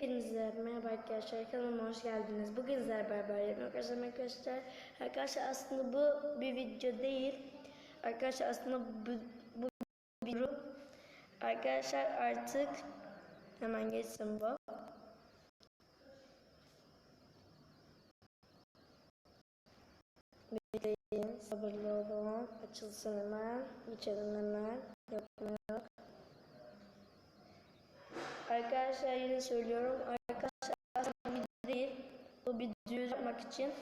Hepinize merhaba arkadaşlar kanalıma hoş geldiniz. Bugün sizlerle beraber yemek arkadaşlar arkadaşlar. Arkadaşlar aslında bu bir video değil. Arkadaşlar aslında bu, bu bir. Arkadaşlar artık hemen geçsin bu. Bekleyin sabırlı olun. Açılsın hemen. Geçelim hemen. Yok mu yok. Arkadaşlar yine söylüyorum. Arkadaşlar bir değil. Bu bir duyuru yapmak için.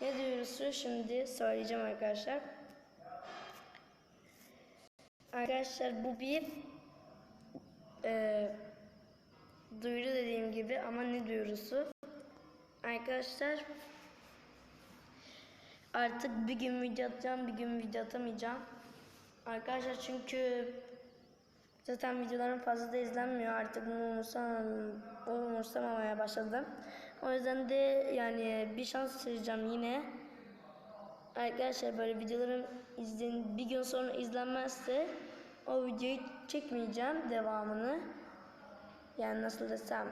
Ne duyurusu şimdi söyleyeceğim arkadaşlar. Arkadaşlar bu bir e, duyuru dediğim gibi ama ne duyurusu? Arkadaşlar artık bir gün video atacağım, bir gün video atamayacağım. Arkadaşlar çünkü Zaten videolarım fazla da izlenmiyor artık bunu umursamam, umursamamaya başladım. O yüzden de yani bir şans vereceğim yine. Arkadaşlar böyle videolarım izlen bir gün sonra izlenmezse o videoyu çekmeyeceğim devamını. Yani nasıl desem.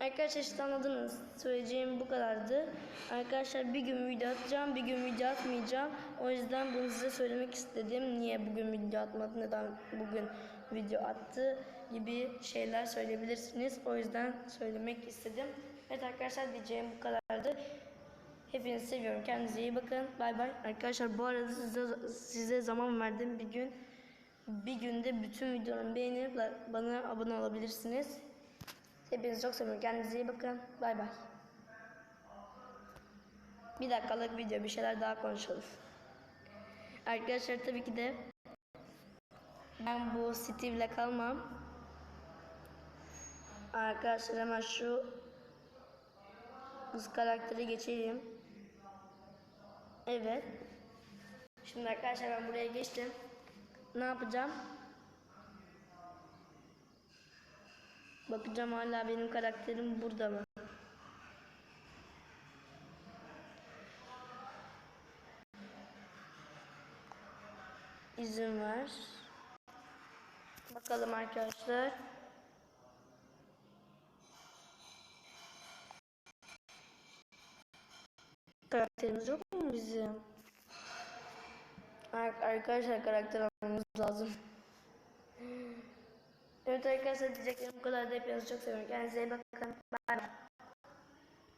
Arkadaşlar işte anladınız. Söyleyeceğim bu kadardı. Arkadaşlar bir gün video atacağım, bir gün video atmayacağım. O yüzden bunu size söylemek istedim. Niye bugün video atmadı, neden bugün video attı gibi şeyler söyleyebilirsiniz. O yüzden söylemek istedim. Evet arkadaşlar diyeceğim bu kadardı. Hepinizi seviyorum. Kendinize iyi bakın. Bay bay. Arkadaşlar bu arada size, size zaman verdim bir gün. Bir günde bütün videolarımı beğenip bana abone olabilirsiniz. Hepinizi çok seviyorum. Kendinize iyi bakın. Bay bay. Bir dakikalık video. Bir şeyler daha konuşalım. Arkadaşlar tabii ki de ben bu Steve'le kalmam. Arkadaşlar hemen şu kız karakteri geçeyim. Evet. Şimdi arkadaşlar ben buraya geçtim. Ne yapacağım? Bakacağım hala benim karakterim burada mı? İzin ver. Bakalım arkadaşlar. Karakterimiz yok mu bizim? Arkadaşlar karakter almamız lazım. Evet arkadaşlar diyeceklerim bu kadar da hepinizi çok seviyorum. Kendinize iyi bakın.